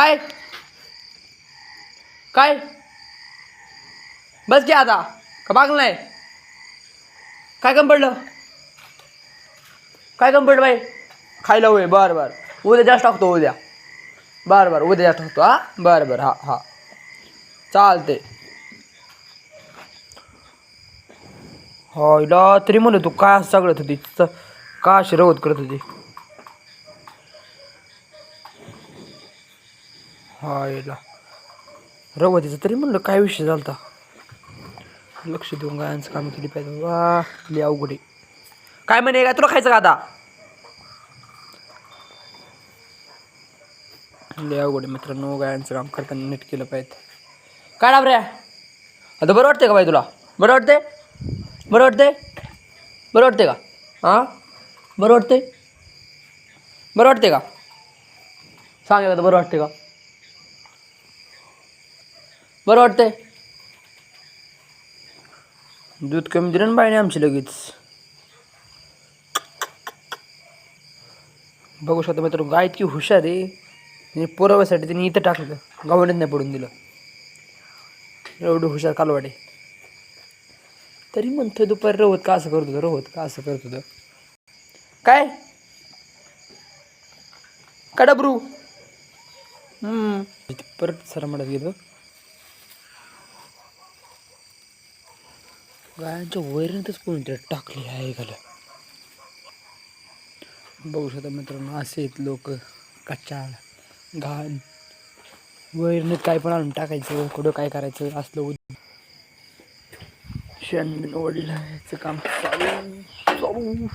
काय? काय? बस की आता. का मागलं नाही? काय कम पडलं? काय कम पडलं बाई? खायला होय. बरं बरं. उद्या जास्त टाकतो उद्या. बरं बरं. उद्या जास्त टाकतो हा? बरं बरं. हा हा. चालते हो तरी म्हणलं तू काय सगळं सगळत होती च- का अशी करत होती? हायला रवतीचं तरी म्हणलं काय विषय झालता? लक्ष देऊन गायांचं काम केली पाहिजे. वा लय अवघड काय म्हणे काय तुला खायचं का आता? लय अवघड मित्रांनो गायांचं काम करताना नीट केलं पाहिजे. काय डाबऱ्या आता बरं वाटतंय का बाई तुला? बरं वाटतंय? बरं वाटतंय? बरं वाटतंय का? हां? बरं वाटतंय? बरं वाटतंय का? सांग आता बरं वाटतंय का? बरं वाटतंय. दूध कमी दिलं ना बाईने आमची लगेच. बघू शकतो मित्र गाय इतकी हुशार आहे. आणि पुराव्यासाठी तिने इथं टाकलं गव्हर्नमेंट नाही पडून दिलं. एवढं हुशार कालवाडे तरी म्हणतोय दुपारी रवत का असं करत होतं रवत का असं करत होतं. काय? का डबरू हम्म. परत सर म्हणत गेलो गायांच्या वैरणच कोणतरी टाकली आहे घाला बघू शकता मित्रांनो असे आहेत लोक. कच्चाळ घाण. वैरणीत काय पण आणून टाकायचं कुठं काय करायचं असलं उद शेण बिन काम चालू.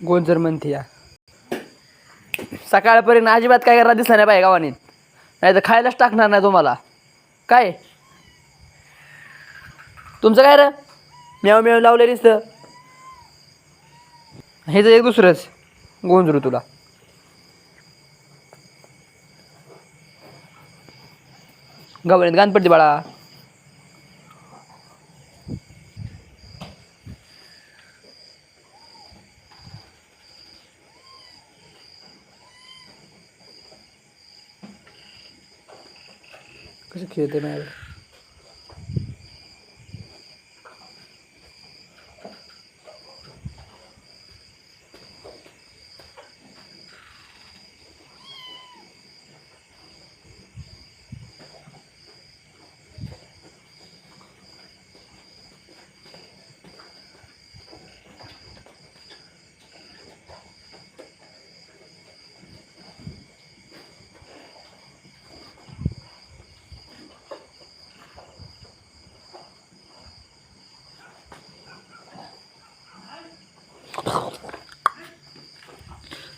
गोंजर म्हणते या. सकाळपर्यंत अजिबात काय करणार दिसला नाही पाहिजे गावाने. नाही तर खायलाच टाकणार नाही तुम्हाला. काय? तुमचं काय र? मेव मेव लावले दिसतं हे तर एक दुसरंच. गोंजरू तुला. गवळीत गाण पडते बाळा. 可是，其实对我来说。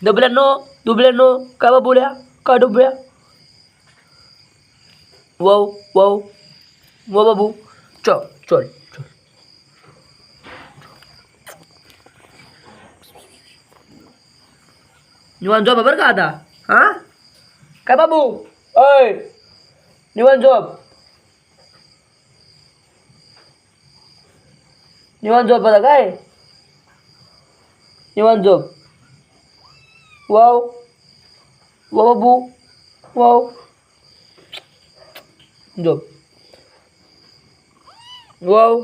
डबल्यानो दुबल्यानो काय बा बोल्या का डुबल्या वाव वाव वा बाबू चल चल चल निवांत झोप बरं का आता हा काय बाबू अय निवांत झोप निवांत झोप आता काय निवांत झोप वाव वा बाबू वाव झोप वाव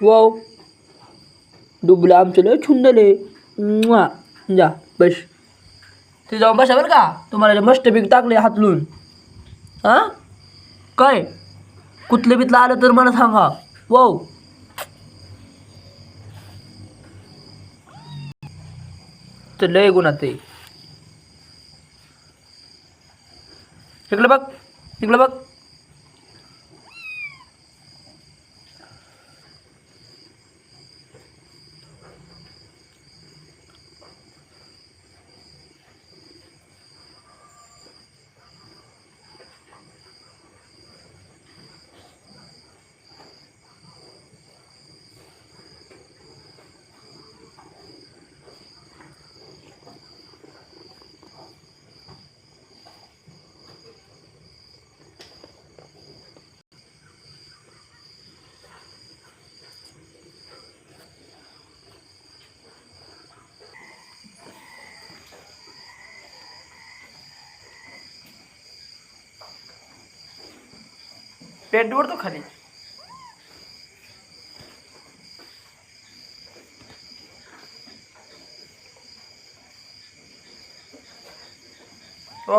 वाव डुबलं आमचं लय छुंदले म्वा. जा बस ते जाऊन बसा बरं का तुम्हाला मस्त पीक टाकले हातलून हां काय? कुठलं बितलं आलं तर मला सांगा. वाव तर लय गुणा ते. इकडं बघ इकडं बघ. પેટ દોડ તો ખાલી. તો